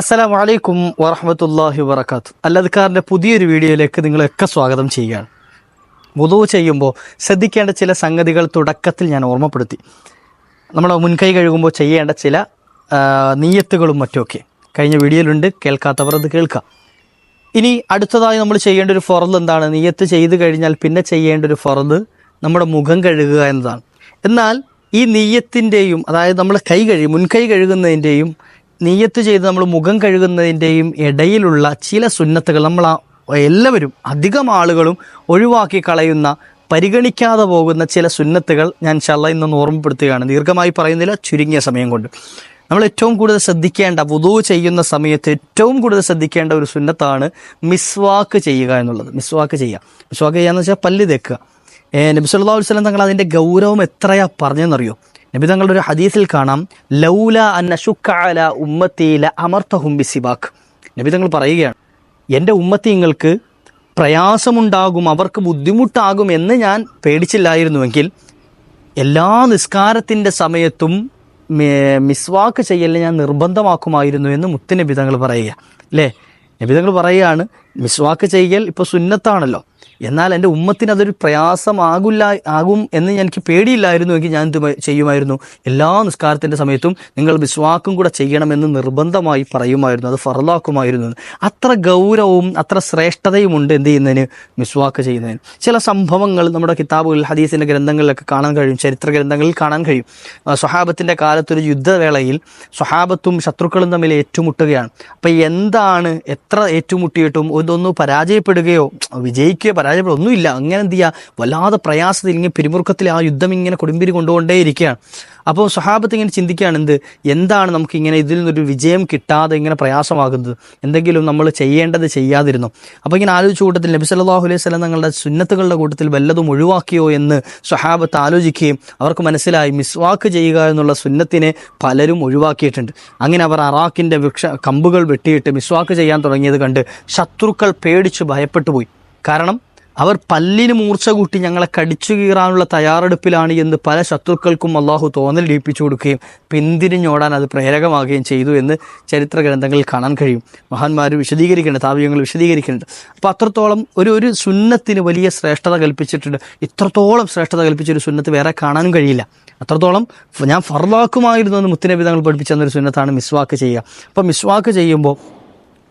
അസ്സലാമു വലൈക്കും വറഹമത്തല്ലാഹി വാത്തു അല്ലദ്ക്കാറിന്റെ പുതിയൊരു വീഡിയോയിലേക്ക് നിങ്ങളെയൊക്കെ സ്വാഗതം ചെയ്യുകയാണ്. മുതു ചെയ്യുമ്പോൾ ശ്രദ്ധിക്കേണ്ട ചില സംഗതികൾ തുടക്കത്തിൽ ഞാൻ ഓർമ്മപ്പെടുത്തി. നമ്മൾ മുൻകൈ കഴുകുമ്പോൾ ചെയ്യേണ്ട ചില നീയത്തുകളും മറ്റുമൊക്കെ. കഴിഞ്ഞ വീഡിയോയിലുണ്ട് കേൾക്കാത്തവർ അത് കേൾക്കാം. ഇനി അടുത്തതായി നമ്മൾ ചെയ്യേണ്ട ഒരു ഫറദ് എന്താണ്? നീയത്ത് ചെയ്ത് കഴിഞ്ഞാൽ പിന്നെ ചെയ്യേണ്ട ഒരു ഫറദ് നമ്മുടെ മുഖം കഴുകുക എന്നതാണ്. എന്നാൽ ഈ നീയത്തിന്റെയും അതായത് നമ്മൾ കൈ കഴുകി മുൻകൈ കഴുകുന്നതിന്റെയും നീയത്ത് ചെയ്ത് നമ്മൾ മുഖം കഴുകുന്നതിന്റെയും ഇടയിലുള്ള ചില സുന്നത്തുകൾ നമ്മൾ എല്ലാവരും അധികം ആളുകളും ഒഴിവാക്കി കളയുന്ന പരിഗണിക്കാതെ പോകുന്ന ചില സുന്നത്തുകൾ ഞാൻ ചള്ള ഇന്നൊന്ന് ഓർമ്മപ്പെടുത്തുകയാണ്. ദീർഘമായി പറയുന്നില്ല ചുരുങ്ങിയ സമയം കൊണ്ട്. നമ്മൾ ഏറ്റവും കൂടുതൽ ശ്രദ്ധിക്കേണ്ട വുതു ചെയ്യുന്ന സമയത്ത് ഏറ്റവും കൂടുതൽ ശ്രദ്ധിക്കേണ്ട ഒരു സുന്നത്താണ് മിസ്വാക്ക് ചെയ്യുക എന്നുള്ളത്. മിസ്വാക്ക് ചെയ്യുക. മിസ്വാക്ക് ചെയ്യുക എന്ന് വെച്ചാൽ പല്ല് തേക്കുക. ഏ, നബി സല്ലല്ലാഹു അലൈഹി വസല്ലം തങ്ങൾ അതിന്റെ ഗൗരവം എത്രയാ പറഞ്ഞെന്നറിയോ? നബി തങ്ങളുടെ ഒരു ഹദീസിൽ കാണാം ലൗല അൻ അശുക്ക ഉമ്മത്തിയില ബിസിബാക്ക് നബി തങ്ങൾ പറയുകയാണ് എന്റെ ഉമ്മത്തിങ്ങൾക്ക് പ്രയാസമുണ്ടാകും അവർക്ക് ബുദ്ധിമുട്ടാകും എന്ന് ഞാൻ പേടിച്ചില്ലായിരുന്നുവെങ്കിൽ എല്ലാ നിസ്കാരത്തിന്റെ സമയത്തും മിസ്വാക്ക് ചെയ്യലിനെ ഞാൻ നിർബന്ധമാക്കുമായിരുന്നു എന്ന് മുത്തുനബി തങ്ങൾ പറയുക. അല്ലേ? നബിതങ്ങൾ പറയുകയാണ് മിസ്വാക്ക് ചെയ്യൽ ഇപ്പോൾ സുന്നത്താണല്ലോ. എന്നാൽ എന്റെ ഉമ്മത്തിന് അതൊരു പ്രയാസമാകില്ല ആകും എന്ന് എനിക്ക് പേടിയില്ലായിരുന്നു എങ്കിൽ ഞാൻ ചെയ്യുമായിരുന്നു. എല്ലാ നിസ്കാരത്തിന്റെ സമയത്തും നിങ്ങൾ മിസ്വാക്കും കൂടെ ചെയ്യണമെന്ന് നിർബന്ധമായി പറയുമായിരുന്നു. അത് ഫറലാക്കുമായിരുന്നു. അത്ര ഗൗരവവും അത്ര ശ്രേഷ്ഠതയും ഉണ്ട് എന്ത് ചെയ്യുന്നതിന്? മിസ്വാക്ക് ചെയ്യുന്നതിന്. ചില സംഭവങ്ങൾ നമ്മുടെ കിതാബുകളിൽ ഹദീസിന്റെ ഗ്രന്ഥങ്ങളിലൊക്കെ കാണാൻ കഴിയും ചരിത്ര ഗ്രന്ഥങ്ങളിൽ കാണാൻ കഴിയും. സ്വഹാബത്തിന്റെ കാലത്തൊരു യുദ്ധവേളയിൽ സ്വഹാബത്തും ശത്രുക്കളും തമ്മിൽ ഏറ്റുമുട്ടുകയാണ്. അപ്പോൾ എന്താണ് എത്ര ഏറ്റുമുട്ടിയിട്ടും ഇതൊന്ന് പരാജയപ്പെടുകയോ വിജയിക്കുകയോ പരാജയപ്പെടുകയോ ഒന്നുമില്ല. അങ്ങനെ എന്ത് ചെയ്യുക വല്ലാതെ പ്രയാസത്തിൽ ഇങ്ങനെ പിരിമുറുക്കത്തിൽ ആ യുദ്ധം ഇങ്ങനെ കൊടുമ്പിരി കൊണ്ടുകൊണ്ടേയിരിക്കുകയാണ്. അപ്പോൾ സ്വഹാബത്ത് ഇങ്ങനെ ചിന്തിക്കുകയാണ് എന്ത് എന്താണ് നമുക്ക് ഇങ്ങനെ ഇതിൽ നിന്നൊരു വിജയം കിട്ടാതെ ഇങ്ങനെ പ്രയാസമാകുന്നത്? എന്തെങ്കിലും നമ്മൾ ചെയ്യേണ്ടത് ചെയ്യാതിരുന്നു. അപ്പോൾ ഇങ്ങനെ ആലോചിച്ച കൂട്ടത്തിൽ നബി സല്ലാഹു അലൈഹി സ്വലം തങ്ങളുടെ സുന്നത്തുകളുടെ കൂട്ടത്തിൽ വല്ലതും ഒഴിവാക്കിയോ എന്ന് സ്വഹാബത്ത് ആലോചിക്കുകയും അവർക്ക് മനസ്സിലായി മിസ്വാക്ക് ചെയ്യുക എന്നുള്ള സുന്നത്തിനെ പലരും ഒഴിവാക്കിയിട്ടുണ്ട്. അങ്ങനെ അവർ അറാഖിന്റെ വൃക്ഷ കമ്പുകൾ വെട്ടിയിട്ട് മിസ്വാക്ക് ചെയ്യാൻ തുടങ്ങിയത് കണ്ട് ശത്രുക്കൾ പേടിച്ച് ഭയപ്പെട്ടു പോയി. കാരണം അവർ പല്ലിന് മൂർച്ച കൂട്ടി ഞങ്ങളെ കടിച്ചു കീറാനുള്ള തയ്യാറെടുപ്പിലാണ് എന്ന് പല ശത്രുക്കൾക്കും അള്ളാഹു തോന്നൽ ലയിപ്പിച്ചു കൊടുക്കുകയും പിന്തിരിഞ്ഞോടാൻ അത് പ്രേരകമാകുകയും ചെയ്തു എന്ന് ചരിത്ര ഗ്രന്ഥങ്ങളിൽ കാണാൻ കഴിയും. മഹാന്മാർ വിശദീകരിക്കേണ്ട താവ്യങ്ങൾ വിശദീകരിക്കുന്നുണ്ട്. അപ്പോൾ അത്രത്തോളം ഒരു ഒരു സുന്നത്തിന് വലിയ ശ്രേഷ്ഠത കൽപ്പിച്ചിട്ടുണ്ട്. ഇത്രത്തോളം ശ്രേഷ്ഠത കൽപ്പിച്ചൊരു സുന്നത്ത് വേറെ കാണാനും കഴിയില്ല. അത്രത്തോളം ഞാൻ ഫർലാക്കുമായിരുന്നു എന്ന് മുത്തിനബി തങ്ങൾ പഠിപ്പിച്ച തന്നൊരു സുന്നത്താണ് മിസ്വാക്ക് ചെയ്യുക. അപ്പോൾ മിസ്വാക്ക് ചെയ്യുമ്പോൾ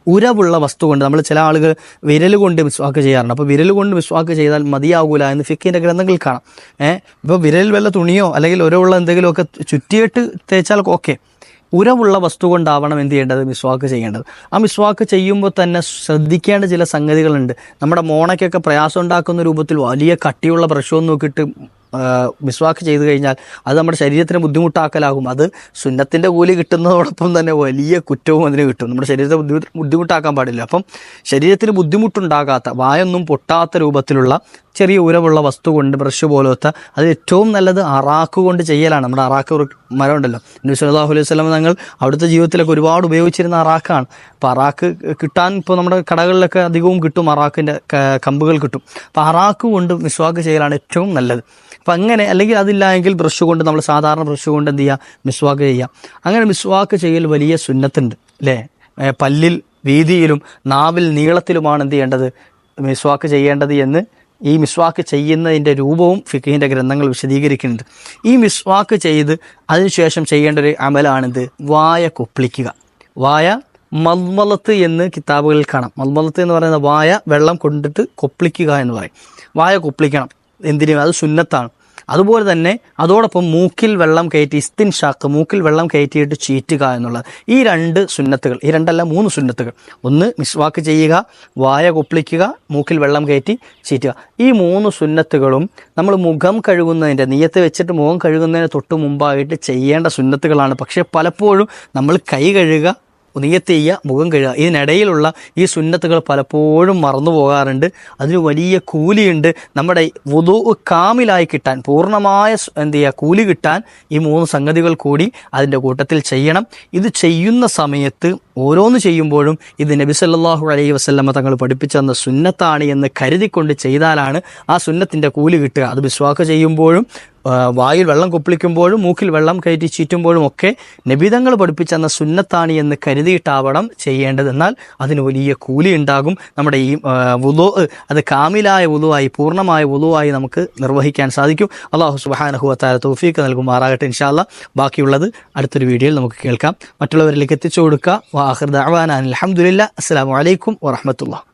ഉരവുള്ള വസ്തു കൊണ്ട് നമ്മൾ ചില ആളുകൾ വിരൽ കൊണ്ട് മിസ്വാക്ക് ചെയ്യാറുണ്ട്. അപ്പോൾ വിരൽ കൊണ്ട് മിസ്വാക്ക് ചെയ്താൽ മതിയാകൂല എന്ന് ഫിക്കിന്റെ ഗ്രന്ഥങ്ങളിൽ കാണാം. ഏഹ് ഇപ്പോൾ വിരലിൽ വല്ല തുണിയോ അല്ലെങ്കിൽ ഉരവുള്ള എന്തെങ്കിലുമൊക്കെ ചുറ്റിയിട്ട് തേച്ചാൽ ഓക്കെ. ഉരവുള്ള വസ്തു കൊണ്ടാവണം എന്ത് ചെയ്യേണ്ടത്? മിസ്വാക്ക് ചെയ്യേണ്ടത്. ആ മിസ്വാക്ക് ചെയ്യുമ്പോൾ തന്നെ ശ്രദ്ധിക്കേണ്ട ചില സംഗതികളുണ്ട്. നമ്മുടെ മോണയ്ക്കൊക്കെ പ്രയാസം ഉണ്ടാക്കുന്ന രൂപത്തിൽ വലിയ കട്ടിയുള്ള ബ്രഷൊന്നും നോക്കിയിട്ട് മിസ്വാക്ക് ചെയ്തു കഴിഞ്ഞാൽ അത് നമ്മുടെ ശരീരത്തിന് ബുദ്ധിമുട്ടാക്കലാകും. അത് സുന്നത്തിന്റെ കൂലി കിട്ടുന്നതോടൊപ്പം തന്നെ വലിയ കുറ്റവും അതിന് കിട്ടും. നമ്മുടെ ശരീരത്തെ ബുദ്ധിമുട്ട് ബുദ്ധിമുട്ടാക്കാൻ പാടില്ല. അപ്പം ശരീരത്തിന് ബുദ്ധിമുട്ടുണ്ടാകാത്ത വായൊന്നും പൊട്ടാത്ത രൂപത്തിലുള്ള ചെറിയ ഉരവുള്ള വസ്തു കൊണ്ട് ബ്രഷ് പോലത്തെ അത് ഏറ്റവും നല്ലത് അറാക്ക് കൊണ്ട് ചെയ്യലാണ്. നമ്മുടെ അറാക്ക് മരം ഉണ്ടല്ലോ നബി അലൈഹി വസല്ലം തങ്ങൾ അവിടുത്തെ ജീവിതത്തിലൊക്കെ ഒരുപാട് ഉപയോഗിച്ചിരുന്ന അറാക്കാണ് അപ്പോൾ അറാക്ക് കിട്ടാൻ ഇപ്പോൾ നമ്മുടെ കടകളിലൊക്കെ അധികവും കിട്ടും അറാക്കിന്റെ കമ്പുകൾ കിട്ടും. അപ്പോൾ അറാക്ക് കൊണ്ട് മിസ്വാക്ക് ചെയ്യലാണ് ഏറ്റവും നല്ലത്. അപ്പം അങ്ങനെ അല്ലെങ്കിൽ അതില്ല എങ്കിൽ ബ്രഷ് കൊണ്ട് നമ്മൾ സാധാരണ ബ്രഷ് കൊണ്ട് എന്ത് ചെയ്യുക മിസ്വാക്ക് ചെയ്യുക അങ്ങനെ മിസ്വാക്ക് ചെയ്യൽ വലിയ സുന്നത്തുണ്ട് അല്ലേ? പല്ലിൽ വീതിയിലും നാവിൽ നീളത്തിലുമാണ് എന്ത് ചെയ്യേണ്ടത്? മിസ്വാക്ക് ചെയ്യേണ്ടത് എന്ന് ഈ മിസ്വാക്ക് ചെയ്യുന്നതിന്റെ രൂപവും ഫിഖിന്റെ ഗ്രന്ഥങ്ങൾ വിശദീകരിക്കുന്നുണ്ട്. ഈ മിസ്വാക്ക് ചെയ്ത് അതിനുശേഷം ചെയ്യേണ്ട ഒരു അമലാണിത്. വായ കൊപ്പിളിക്കുക. വായ മൽമലത്ത് എന്ന് കിതാബുകളിൽ കാണാം. മൽമലത്ത് എന്ന് പറയുന്ന വായ വെള്ളം കൊണ്ടിട്ട് കൊപ്പിളിക്കുക എന്ന് പറയും. വായ കൊപ്പിളിക്കണം. എന്തിനും? അത് സുന്നത്താണ്. അതുപോലെ തന്നെ അതോടൊപ്പം മൂക്കിൽ വെള്ളം കയറ്റി ഇസ്തിൻ ഷാക്ക് മൂക്കിൽ വെള്ളം കയറ്റിയിട്ട് ചീറ്റുക എന്നുള്ളത് ഈ രണ്ട് സുന്നത്തുകൾ ഈ രണ്ടല്ല മൂന്ന് സുന്നത്തുകൾ. ഒന്ന് മിസ്വാക്ക് ചെയ്യുക വായ കൊപ്പിളിക്കുക മൂക്കിൽ വെള്ളം കയറ്റി ചീറ്റുക. ഈ മൂന്ന് സുന്നത്തുകളും നമ്മൾ മുഖം കഴുകുന്നതിന്റെ നീയത്ത് വെച്ചിട്ട് മുഖം കഴുകുന്നതിന് തൊട്ട് മുമ്പായിട്ട് ചെയ്യേണ്ട സുന്നത്തുകളാണ്. പക്ഷേ പലപ്പോഴും നമ്മൾ കൈ കഴുകുക നീയത്ത് മുഖം കഴുകുക ഇതിനിടയിലുള്ള ഈ സുന്നത്തുകൾ പലപ്പോഴും മറന്നു പോകാറുണ്ട്. അതിന് വലിയ കൂലിയുണ്ട്. നമ്മുടെ വുതു കാമിലായി കിട്ടാൻ പൂർണമായ എന്ത് ചെയ്യുക കൂലി കിട്ടാൻ ഈ മൂന്ന് സംഗതികൾ കൂടി അതിന്റെ കൂട്ടത്തിൽ ചെയ്യണം. ഇത് ചെയ്യുന്ന സമയത്ത് ഓരോന്ന് ചെയ്യുമ്പോഴും ഇത് നബി സല്ലാഹു അലൈഹി വസല്ലമ തങ്ങൾ പഠിപ്പിച്ചെന്ന സുന്നത്താണ് എന്ന് കരുതിക്കൊണ്ട് ചെയ്താലാണ് ആ സുന്നത്തിന്റെ കൂലി കിട്ടുക. അത് വിശ്വാസ ചെയ്യുമ്പോഴും വായിൽ വെള്ളം കുപ്പിളിക്കുമ്പോഴും മൂക്കിൽ വെള്ളം കയറ്റി ചീറ്റുമ്പോഴും ഒക്കെ നബിതങ്ങൾ പഠിപ്പിച്ചെന്ന സുന്നത്താണ് എന്ന് കരുതിയിട്ടാവണം ചെയ്യേണ്ടത്. എന്നാൽ അതിന് വലിയ കൂലി ഉണ്ടാകും. നമ്മുടെ ഈ വുലോ അത് കാമിലായ വുലുവായി പൂർണമായ വുലുവായി നമുക്ക് നിർവഹിക്കാൻ സാധിക്കും. അള്ളാഹു സുബാനഹുവത്താല തൗഫീക്ക് നൽകുമാറാകട്ടെ ഇൻഷാല്ല ബാക്കിയുള്ളത് അടുത്തൊരു വീഡിയോയിൽ നമുക്ക് കേൾക്കാം. മറ്റുള്ളവരിലേക്ക് എത്തിച്ചു കൊടുക്കുക. وآخر دعوانا أن الحمد لله. السلام عليكم ورحمة الله.